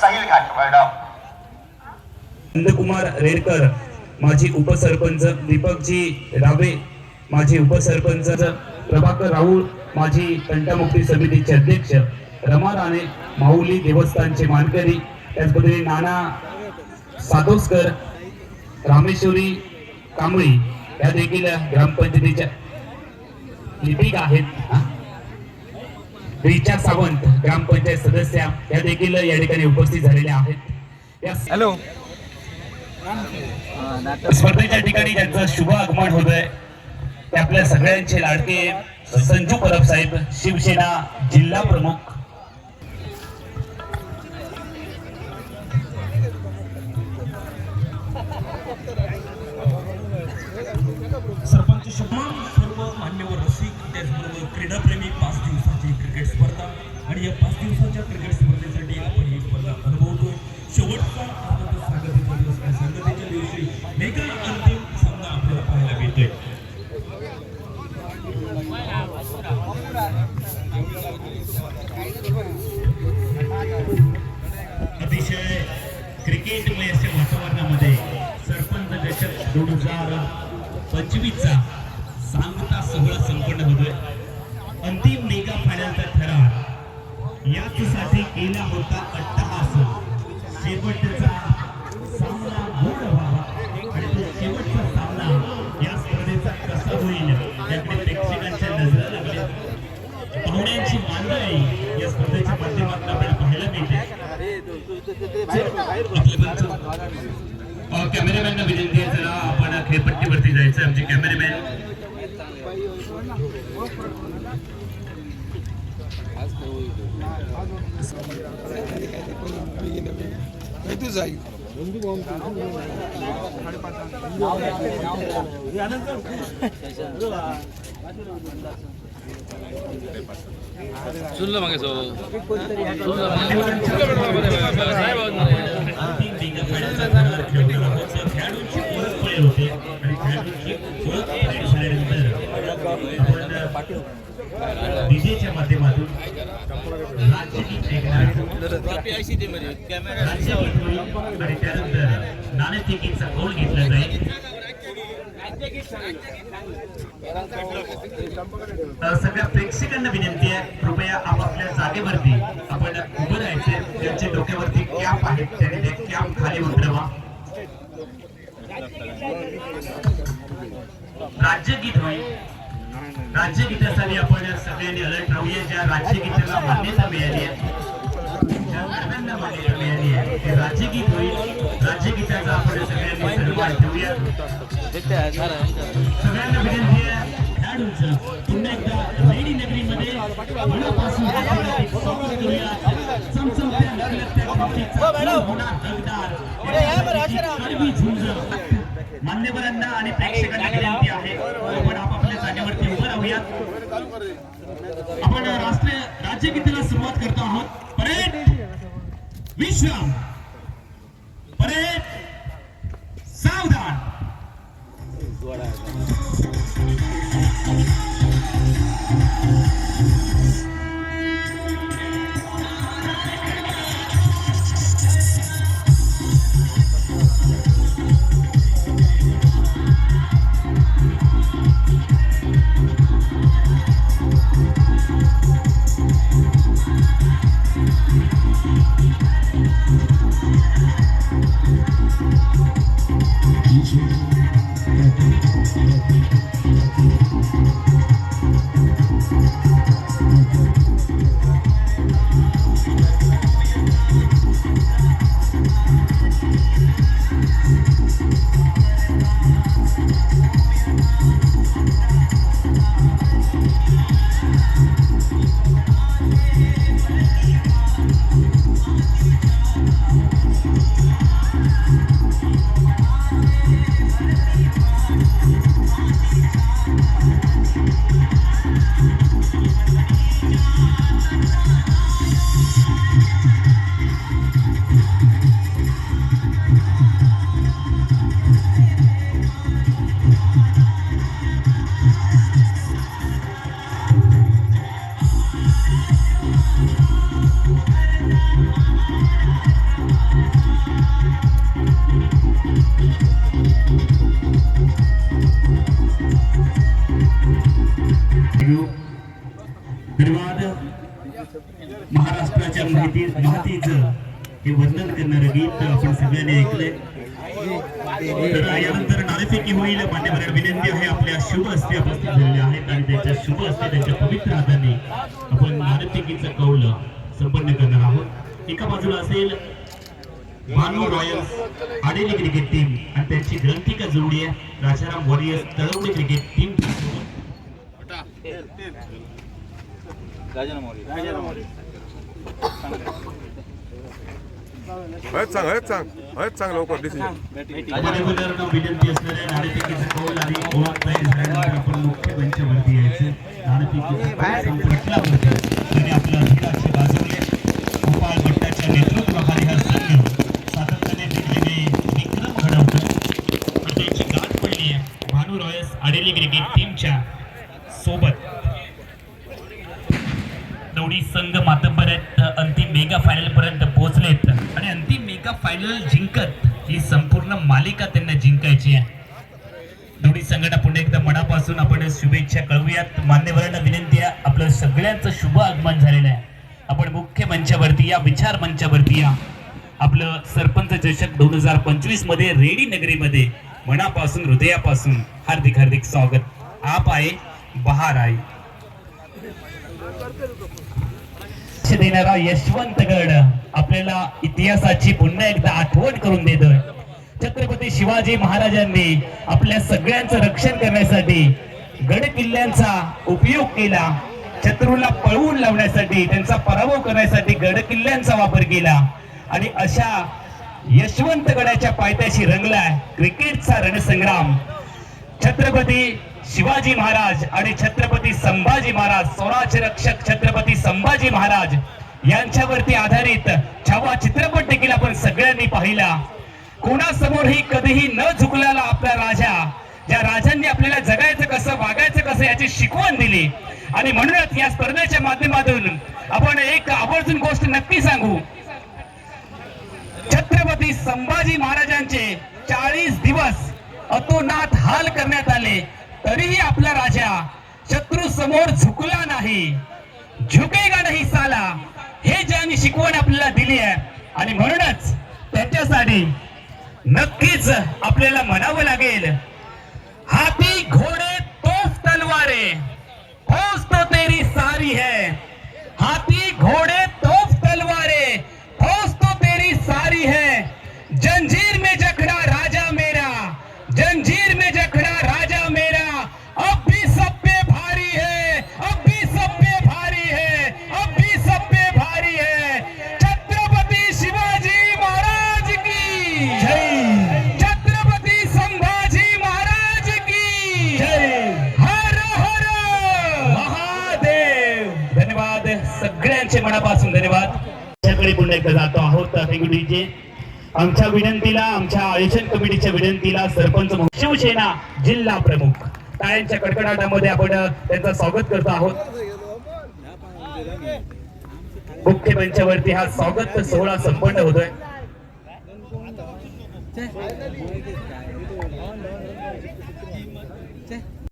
साहिल घाटवाडा नंदकुमार रेडकर माजी उपसरपंच दीपकजी रावे माजी उपसरपंच प्रभाकर राहुल माजी कंटामुक्ती समितीचे अध्यक्ष रमा राणे माऊली देवस्थानचे मानकरी त्याचबरोबर नाना सातोसकर रामेश्वरी कांबळी या देखील ग्रामपंचायतीच्या लिपिक आहेत हा. रिचा सावंत ग्रामपंचायत सदस्या या देखील या ठिकाणी उपस्थित झालेल्या आहेत. हॅलो. स्पर्धेच्या ठिकाणी ज्यांचं शुभ आगमन होत आहे ते आपल्या सगळ्यांचे लाडके संजू परब साहेब शिवसेना जिल्हा प्रमुख. सरपंच शब्द सर्व मान्यवर रसिक त्याचबरोबर क्रीडाप्रेमी हजार पंचवीसचा सांगता सोहळा संपन्न होतोय. अंतिम मेगा फायनलचा ठराव. याचसाठी केला होता अट्टहास. शेवटचा सामना गोड व्हावा. आणि तो शेवटचा सामना या स्पर्धेचा कसा होईल याकडे प्रेक्षकांच्या नजरा लागल्या. पाहुण्यांची मांडळी या स्पर्धेच्या माध्यमातून आपल्याला पाहायला मिळते. अ, विनंती आहे जरा आपण खेळपट्टीवरती जायचं आमचे कॅमेरामॅन तू जाईल सुनलं मागे सो अंतिम मेगा होते आणि खेळाडूंची ओळख झाल्यानंतर आपण डीजेच्या माध्यमातून राज्यगीत ऐकणार राज्यगीत आणि त्यानंतर नाणेफेकीचा कौल घेतला जाईल. अ, सगळ्या प्रेक्षकांना विनंती आहे कृपया आपापल्या जागेवरती आपण उभं राहायचे त्यांच्या डोक्यावरती कॅप आहेत त्याने ते कॅप खाली उतरवा राज्यगीत होईल राज्यगीतासाठी आपण सगळ्यांनी अलर्ट राहूया ज्या राज्यगीताला मान्यता मिळाली आहे ज्या गाण्यांना मान्यता मिळाली आहे ते राज्यगीत होईल राज्यगीताचा आपण सगळ्यांनी सन्मान ठेवूया सगळ्यांना विनंती आहे खेळाडूंचं पुन्हा एकदा लेडी नगरीमध्ये मनापासून स्वागत करूया. चमचमत्या होणार रंगदार. मान्यवरांना आणि प्रेक्षकांना विनंती आहे. आपण आपापल्या जागेवरती उभं राहूयात. आपण राष्ट्रीय राज्यगीतेला सुरुवात करतो आहोत. परेड विश्राम. परेड सावधान. हे वर्णन करणारं गीत आपण सगळ्यांनी ऐकलंय. तर यानंतर नाणेफेकी होईल मान्यवरांना विनंती आहे आपल्या शुभ हस्ते उपस्थित झालेले आहेत आणि त्यांच्या शुभ हस्ते त्यांच्या पवित्र हाताने आपण नाणेफेकीचं कौल संपन्न करणार आहोत. एका बाजूला असेल Bhanu royals Adeli cricket team आणि त्यांची ग्रंथिका जोडी आहे. Rajaram warriors Talavane cricket team. हयच सांग सांग. लवकर डिसिजन मान्यवरांना विनंती असणाऱ्या नाणेफेकीचं कौल आणि ओळख तयार झाल्यानंतर आपण मुख्य बेंचवरती यायचं. नाणेफेकीचं कौल संपटला होतं त्यांनी आपलं अधिकारचे गाजवले गोपाळ भट्टाच्या नेतृत्वाखाली हा संघ सातत्याने जिंकलेले विक्रम घडवतो. आणि त्यांची गाठ पडली आहे. भानू रॉयल्स आडेली क्रिकेट टीमच्या सोबत. दोन्ही संघ मेगा फायनल पर्यंत पोहोचलेत. आणि अंतिम मेगा फायनल जिंकत ही संपूर्ण मालिका त्यांना जिंकायची आहे. दोन्ही संघटना पुन्हा एकदा मनापासून आपण शुभेच्छा कळवूयात. मान्यवरांना विनंती आहे आपलं सगळ्यांचं शुभ आगमन झालेलं आहे. आपण मुख्य मंचावरती या विचार मंचावरती या. आपलं सरपंच चषक दोन हजार पंचवीसमध्ये रेडी नगरीमध्ये मनापासून हृदयापासून हार्दिक हार्दिक स्वागत. आप आहे बहार आहे देणारा यशवंतगड आपल्याला इतिहासाची पुन्हा एकदा आठवण करून देतोय. छत्रपती शिवाजी महाराजांनी आपल्या सगळ्यांचं रक्षण करण्यासाठी गड किल्ल्यांचा उपयोग केला शत्रूला पळवून लावण्यासाठी त्यांचा पराभव करण्यासाठी गड किल्ल्यांचा वापर केला आणि अशा यशवंतगडाच्या पायथ्याशी रंगलाय क्रिकेटचा रणसंग्राम. छत्रपती शिवाजी महाराज आणि छत्रपती संभाजी महाराज स्वराज्य रक्षक छत्रपती संभाजी महाराज यांच्यावरती आधारित छावा चित्रपट देखील आपण सगळ्यांनी पाहिला. कोणासमोरही कधीही न झुकलेला आपला राजा ज्या राजांनी आपल्याला जगायचं कसं वागायचं कसं याची शिकवण दिली. आणि म्हणूनच या स्पर्धेच्या माध्यमातून आपण एक आवर्जून गोष्ट नक्की सांगू. छत्रपती संभाजी महाराजांचे चाळीस दिवस अतोनात हाल करण्यात आले. तरीही आपला राजा शत्रू समोर झुकला नाही. झुकेगा नाही साला. हे ज्यांनी शिकवण आपल्याला दिली आहे. आणि म्हणूनच त्याच्यासाठी नक्कीच आपल्याला म्हणावं लागेल हाती घोड़े तोफ तलवारे. फौज तो तेरी सारी है. हाती घोड़े तोफ तलवारे. फौज तो तेरी सारी है. जंजीर आमच्याकडे पुन्हा एकदा जातो आहोत. गुरुजी आमच्या विनंतीला आमच्या आयोजन कमिटीच्या विनंतीला सरपंच शिवसेना जिल्हा प्रमुख टाळ्यांच्या कडकडाटामध्ये आपण त्यांचं स्वागत करतो आहोत. मुख्य मंचावरती हा स्वागत सोहळा संपन्न होतोय.